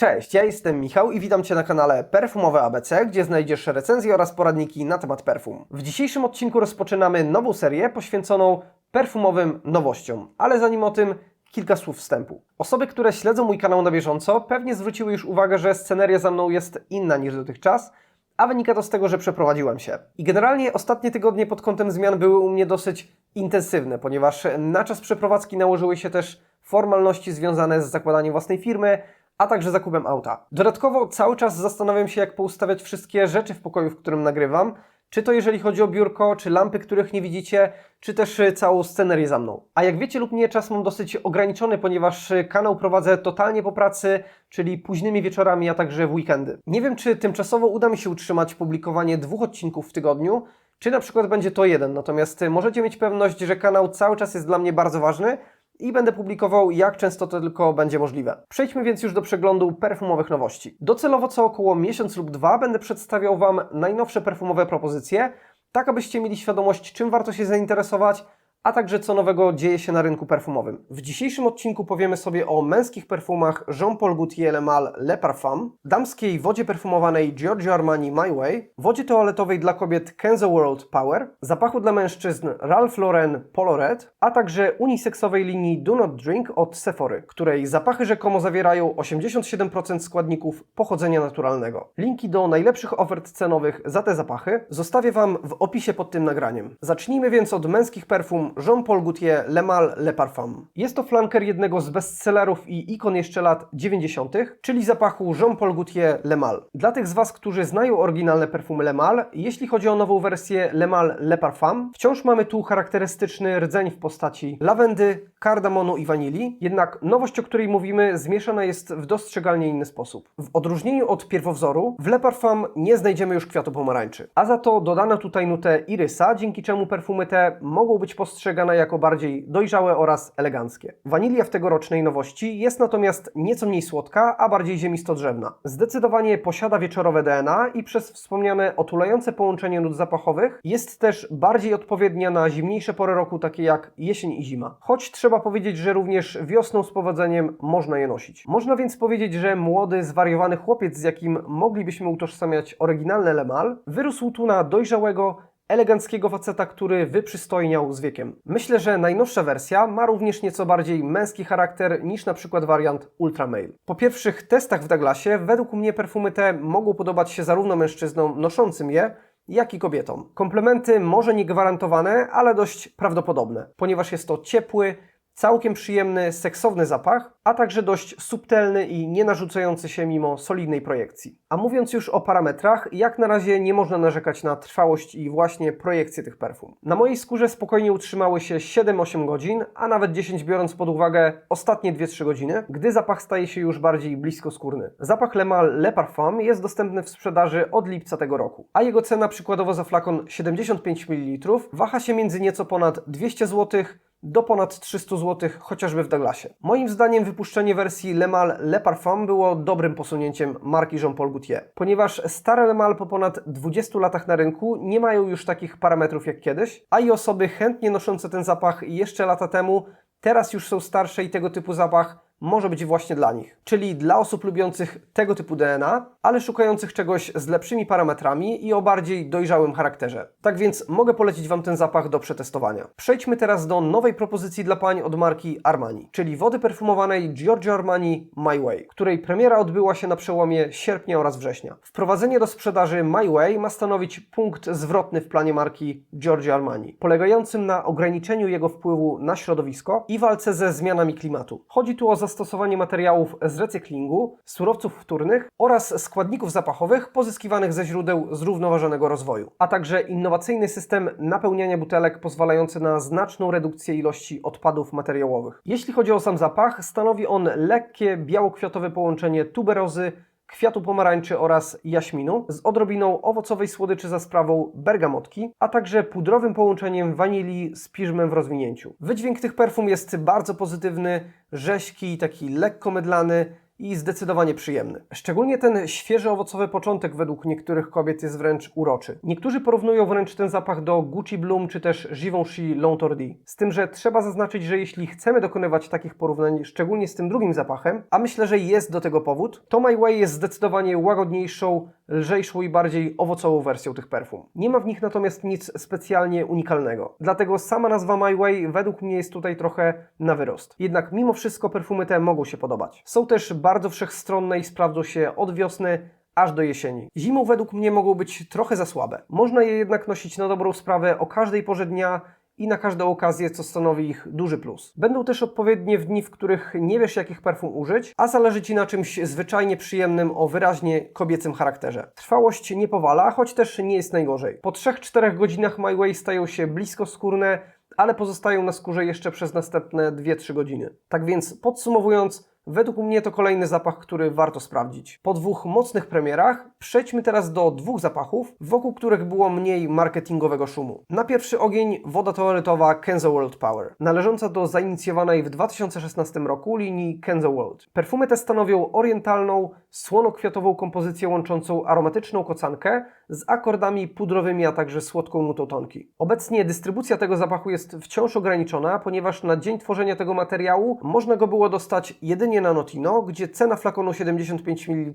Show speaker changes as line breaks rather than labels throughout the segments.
Cześć, ja jestem Michał i witam Cię na kanale Perfumowe ABC, gdzie znajdziesz recenzje oraz poradniki na temat perfum. W dzisiejszym odcinku rozpoczynamy nową serię poświęconą perfumowym nowościom, ale zanim o tym kilka słów wstępu. Osoby, które śledzą mój kanał na bieżąco, pewnie zwróciły już uwagę, że sceneria za mną jest inna niż dotychczas, a wynika to z tego, że przeprowadziłem się. I generalnie ostatnie tygodnie pod kątem zmian były u mnie dosyć intensywne, ponieważ na czas przeprowadzki nałożyły się też formalności związane z zakładaniem własnej firmy, a także zakupem auta. Dodatkowo cały czas zastanawiam się, jak poustawiać wszystkie rzeczy w pokoju, w którym nagrywam, czy to jeżeli chodzi o biurko, czy lampy, których nie widzicie, czy też y, całą scenerię za mną. A jak wiecie lub nie, czas mam dosyć ograniczony, ponieważ y, kanał prowadzę totalnie po pracy, czyli późnymi wieczorami, a także w weekendy. Nie wiem, czy tymczasowo uda mi się utrzymać publikowanie dwóch odcinków w tygodniu, czy na przykład będzie to jeden. Natomiast y, możecie mieć pewność, że kanał cały czas jest dla mnie bardzo ważny, i będę publikował jak często to tylko będzie możliwe. Przejdźmy więc już do przeglądu perfumowych nowości. Docelowo co około miesiąc lub dwa będę przedstawiał Wam najnowsze perfumowe propozycje, tak abyście mieli świadomość, czym warto się zainteresować, a także co nowego dzieje się na rynku perfumowym. W dzisiejszym odcinku powiemy sobie o męskich perfumach Jean-Paul Gaultier Le Mal Le Parfum, damskiej wodzie perfumowanej Giorgio Armani My Way, wodzie toaletowej dla kobiet Kenzo World Power, zapachu dla mężczyzn Ralph Lauren Polo Red, a także uniseksowej linii Do Not Drink od Sephory, której zapachy rzekomo zawierają 87% składników pochodzenia naturalnego. Linki do najlepszych ofert cenowych za te zapachy zostawię Wam w opisie pod tym nagraniem. Zacznijmy więc od męskich perfum Jean-Paul Gaultier Le Mal Le Parfum. Jest to flanker jednego z bestsellerów i ikon jeszcze lat 90., czyli zapachu Jean-Paul Gaultier Le Mal. Dla tych z Was, którzy znają oryginalne perfumy Le Mal, jeśli chodzi o nową wersję Le Mal Le Parfum, wciąż mamy tu charakterystyczny rdzeń w postaci lawendy, kardamonu i wanilii, jednak nowość, o której mówimy, zmieszana jest w dostrzegalnie inny sposób. W odróżnieniu od pierwowzoru, w Le Parfum nie znajdziemy już kwiatu pomarańczy, a za to dodano tutaj nutę irysa, dzięki czemu perfumy te mogą być postrzegane jako bardziej dojrzałe oraz eleganckie. Wanilia w tegorocznej nowości jest natomiast nieco mniej słodka, a bardziej ziemisto-drzewna. Zdecydowanie posiada wieczorowe DNA i przez wspomniane otulające połączenie nut zapachowych jest też bardziej odpowiednia na zimniejsze pory roku, takie jak jesień i zima. Choć trzeba powiedzieć, że również wiosną z powodzeniem można je nosić. Można więc powiedzieć, że młody, zwariowany chłopiec, z jakim moglibyśmy utożsamiać oryginalne Lemal, wyrósł tu na dojrzałego, eleganckiego faceta, który wyprzystojniał z wiekiem. Myślę, że najnowsza wersja ma również nieco bardziej męski charakter niż na przykład wariant Ultra Male. Po pierwszych testach w Douglasie według mnie perfumy te mogą podobać się zarówno mężczyznom noszącym je, jak i kobietom. Komplementy może nie gwarantowane, ale dość prawdopodobne, ponieważ jest to ciepły, całkiem przyjemny, seksowny zapach, a także dość subtelny i nie narzucający się mimo solidnej projekcji. A mówiąc już o parametrach, jak na razie nie można narzekać na trwałość i właśnie projekcję tych perfum. Na mojej skórze spokojnie utrzymały się 7-8 godzin, a nawet 10 biorąc pod uwagę ostatnie 2-3 godziny, gdy zapach staje się już bardziej bliskoskórny. Zapach Le Mal Le Parfum jest dostępny w sprzedaży od lipca tego roku, a jego cena przykładowo za flakon 75 ml waha się między nieco ponad 200 zł do ponad 300 zł chociażby w Douglasie. Moim zdaniem wypuszczenie wersji Le Mal Le Parfum było dobrym posunięciem marki Jean-Paul Gaultier, ponieważ stare Le Mal po ponad 20 latach na rynku nie mają już takich parametrów jak kiedyś, a i osoby chętnie noszące ten zapach jeszcze lata temu teraz już są starsze i tego typu zapach może być właśnie dla nich. Czyli dla osób lubiących tego typu DNA, ale szukających czegoś z lepszymi parametrami i o bardziej dojrzałym charakterze. Tak więc mogę polecić Wam ten zapach do przetestowania. Przejdźmy teraz do nowej propozycji dla pań od marki Armani, czyli wody perfumowanej Giorgio Armani My Way, której premiera odbyła się na przełomie sierpnia oraz września. Wprowadzenie do sprzedaży My Way ma stanowić punkt zwrotny w planie marki Giorgio Armani, polegającym na ograniczeniu jego wpływu na środowisko i walce ze zmianami klimatu. Chodzi tu o zastosowanie materiałów z recyklingu, surowców wtórnych oraz składników zapachowych pozyskiwanych ze źródeł zrównoważonego rozwoju, a także innowacyjny system napełniania butelek pozwalający na znaczną redukcję ilości odpadów materiałowych. Jeśli chodzi o sam zapach, stanowi on lekkie białokwiatowe połączenie tuberozy, kwiatu pomarańczy oraz jaśminu z odrobiną owocowej słodyczy za sprawą bergamotki, a także pudrowym połączeniem wanilii z piżmem w rozwinięciu. Wydźwięk tych perfum jest bardzo pozytywny, rześki, taki lekko mydlany i zdecydowanie przyjemny. Szczególnie ten świeży owocowy początek według niektórych kobiet jest wręcz uroczy. Niektórzy porównują wręcz ten zapach do Gucci Bloom czy też Givenchy L'Entordi. Z tym, że trzeba zaznaczyć, że jeśli chcemy dokonywać takich porównań, szczególnie z tym drugim zapachem, a myślę, że jest do tego powód, to My Way jest zdecydowanie łagodniejszą, lżejszą i bardziej owocową wersją tych perfum. Nie ma w nich natomiast nic specjalnie unikalnego. Dlatego sama nazwa My Way według mnie jest tutaj trochę na wyrost. Jednak mimo wszystko perfumy te mogą się podobać. Są też bardzo wszechstronne i sprawdzą się od wiosny aż do jesieni. Zimą według mnie mogą być trochę za słabe. Można je jednak nosić na dobrą sprawę o każdej porze dnia i na każdą okazję, co stanowi ich duży plus. Będą też odpowiednie dni, w których nie wiesz jakich perfum użyć, a zależy Ci na czymś zwyczajnie przyjemnym o wyraźnie kobiecym charakterze. Trwałość nie powala, choć też nie jest najgorzej. Po 3-4 godzinach My Way stają się blisko skórne, ale pozostają na skórze jeszcze przez następne 2-3 godziny. Tak więc podsumowując, Według mnie to kolejny zapach, który warto sprawdzić. Po dwóch mocnych premierach przejdźmy teraz do dwóch zapachów, wokół których było mniej marketingowego szumu. Na pierwszy ogień woda toaletowa Kenzo World Power, należąca do zainicjowanej w 2016 roku linii Kenzo World. Perfumy te stanowią orientalną, słono-kwiatową kompozycję łączącą aromatyczną kocankę z akordami pudrowymi, a także słodką nutą tonki. Obecnie dystrybucja tego zapachu jest wciąż ograniczona, ponieważ na dzień tworzenia tego materiału można go było dostać jedynie na Notino, gdzie cena flakonu 75 ml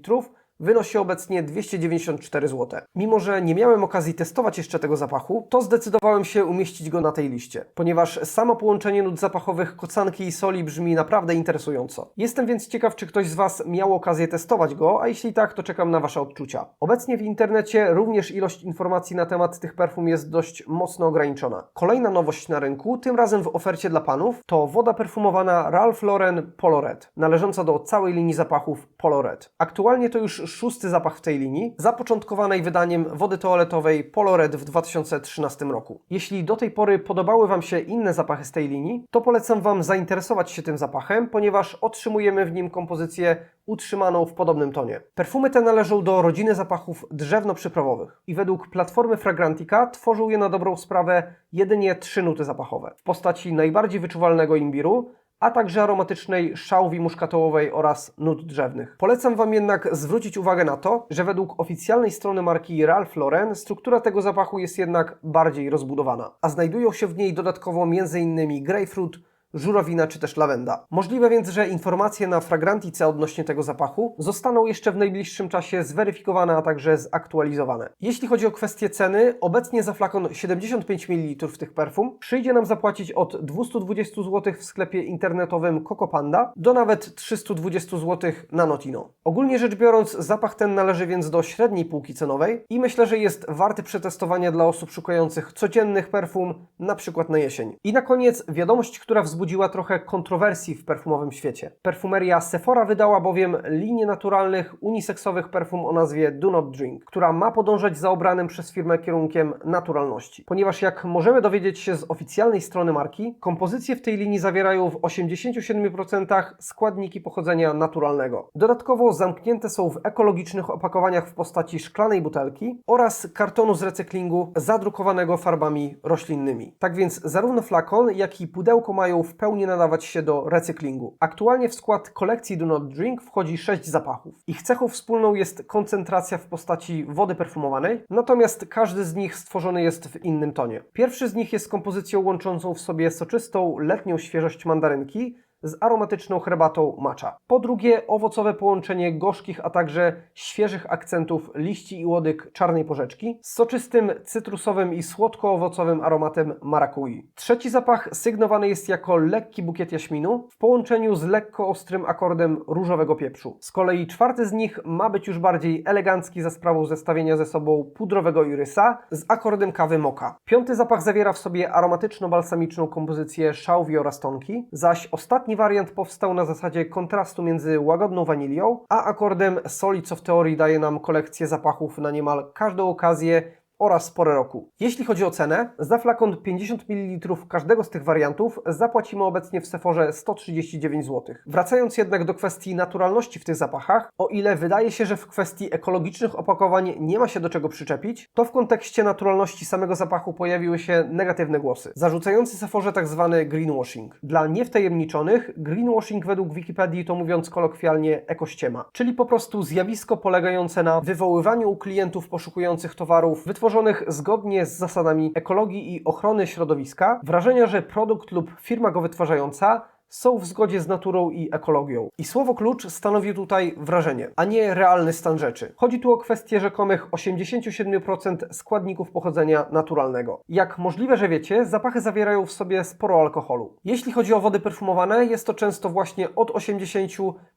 wynosi obecnie 294 zł. Mimo, że nie miałem okazji testować jeszcze tego zapachu, to zdecydowałem się umieścić go na tej liście, ponieważ samo połączenie nut zapachowych kocanki i soli brzmi naprawdę interesująco. Jestem więc ciekaw, czy ktoś z Was miał okazję testować go, a jeśli tak, to czekam na Wasze odczucia. Obecnie w internecie również ilość informacji na temat tych perfum jest dość mocno ograniczona. Kolejna nowość na rynku, tym razem w ofercie dla panów, to woda perfumowana Ralph Lauren Polo Red, należąca do całej linii zapachów Polo Red. Aktualnie to już szósty zapach w tej linii, zapoczątkowanej wydaniem wody toaletowej Polo Red w 2013 roku. Jeśli do tej pory podobały Wam się inne zapachy z tej linii, to polecam Wam zainteresować się tym zapachem, ponieważ otrzymujemy w nim kompozycję utrzymaną w podobnym tonie. Perfumy te należą do rodziny zapachów drzewno-przyprawowych i według platformy Fragrantica tworzą je na dobrą sprawę jedynie trzy nuty zapachowe w postaci najbardziej wyczuwalnego imbiru, a także aromatycznej szałwi muszkatołowej oraz nut drzewnych. Polecam Wam jednak zwrócić uwagę na to, że według oficjalnej strony marki Ralph Lauren struktura tego zapachu jest jednak bardziej rozbudowana, a znajdują się w niej dodatkowo m.in. grapefruit, żurowina czy też lawenda. Możliwe więc, że informacje na Fragrantice odnośnie tego zapachu zostaną jeszcze w najbliższym czasie zweryfikowane, a także zaktualizowane. Jeśli chodzi o kwestię ceny, obecnie za flakon 75 ml tych perfum przyjdzie nam zapłacić od 220 zł w sklepie internetowym Coco Panda do nawet 320 zł na Notino. Ogólnie rzecz biorąc, zapach ten należy więc do średniej półki cenowej i myślę, że jest warty przetestowania dla osób szukających codziennych perfum, na przykład na jesień. I na koniec wiadomość, która wzbudziła wzbudziła trochę kontrowersji w perfumowym świecie. Perfumeria Sephora wydała bowiem linię naturalnych, uniseksowych perfum o nazwie Do Not Drink, która ma podążać za obranym przez firmę kierunkiem naturalności. Ponieważ jak możemy dowiedzieć się z oficjalnej strony marki, kompozycje w tej linii zawierają w 87% składniki pochodzenia naturalnego. Dodatkowo zamknięte są w ekologicznych opakowaniach w postaci szklanej butelki oraz kartonu z recyklingu zadrukowanego farbami roślinnymi. Tak więc zarówno flakon, jak i pudełko mają w pełni nadawać się do recyklingu. Aktualnie w skład kolekcji Do Not Drink wchodzi 6 zapachów. Ich cechą wspólną jest koncentracja w postaci wody perfumowanej, natomiast każdy z nich stworzony jest w innym tonie. Pierwszy z nich jest kompozycją łączącą w sobie soczystą, letnią świeżość mandarynki, z aromatyczną herbatą matcha. Po drugie, owocowe połączenie gorzkich, a także świeżych akcentów liści i łodyg czarnej porzeczki z soczystym, cytrusowym i słodko-owocowym aromatem marakui. Trzeci zapach sygnowany jest jako lekki bukiet jaśminu w połączeniu z lekko ostrym akordem różowego pieprzu. Z kolei czwarty z nich ma być już bardziej elegancki za sprawą zestawienia ze sobą pudrowego irysa z akordem kawy moka. Piąty zapach zawiera w sobie aromatyczno-balsamiczną kompozycję szałwi oraz tonki, zaś ostatni wariant powstał na zasadzie kontrastu między łagodną wanilią, a akordem soli, co w teorii daje nam kolekcję zapachów na niemal każdą okazję oraz porę roku. Jeśli chodzi o cenę, za flakon 50 ml każdego z tych wariantów zapłacimy obecnie w Sephorze 139 zł. Wracając jednak do kwestii naturalności w tych zapachach, o ile wydaje się, że w kwestii ekologicznych opakowań nie ma się do czego przyczepić, to w kontekście naturalności samego zapachu pojawiły się negatywne głosy, zarzucający Sephorze tak zwany greenwashing. Dla niewtajemniczonych, greenwashing według Wikipedii to mówiąc kolokwialnie ekościema, czyli po prostu zjawisko polegające na wywoływaniu u klientów poszukujących towarów wytworzonych zgodnie z zasadami ekologii i ochrony środowiska wrażenia, że produkt lub firma go wytwarzająca są w zgodzie z naturą i ekologią. I słowo klucz stanowi tutaj wrażenie, a nie realny stan rzeczy. Chodzi tu o kwestię rzekomych 87% składników pochodzenia naturalnego. Jak możliwe, że wiecie, zapachy zawierają w sobie sporo alkoholu. Jeśli chodzi o wody perfumowane, jest to często właśnie od 80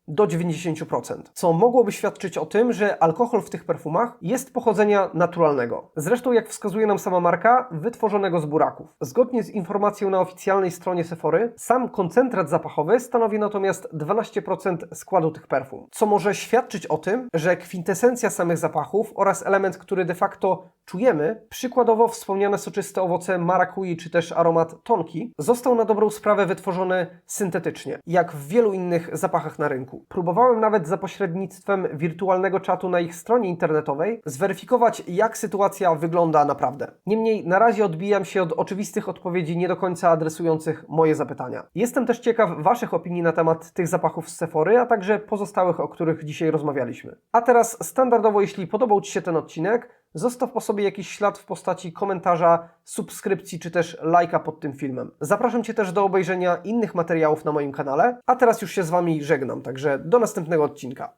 do 90%, co mogłoby świadczyć o tym, że alkohol w tych perfumach jest pochodzenia naturalnego. Zresztą, jak wskazuje nam sama marka, wytworzonego z buraków. Zgodnie z informacją na oficjalnej stronie Sephory, sam koncentrat zapachowy stanowi natomiast 12% składu tych perfum, co może świadczyć o tym, że kwintesencja samych zapachów oraz element, który de facto czujemy, przykładowo wspomniane soczyste owoce marakui czy też aromat tonki, został na dobrą sprawę wytworzony syntetycznie, jak w wielu innych zapachach na rynku. Próbowałem nawet za pośrednictwem wirtualnego czatu na ich stronie internetowej zweryfikować, jak sytuacja wygląda naprawdę. Niemniej na razie odbijam się od oczywistych odpowiedzi nie do końca adresujących moje zapytania. Jestem też ciekaw Waszych opinii na temat tych zapachów z Sephory, a także pozostałych, o których dzisiaj rozmawialiśmy. A teraz standardowo, jeśli podobał Ci się ten odcinek, zostaw po sobie jakiś ślad w postaci komentarza, subskrypcji czy też lajka pod tym filmem. Zapraszam Cię też do obejrzenia innych materiałów na moim kanale, a teraz już się z Wami żegnam, także do następnego odcinka.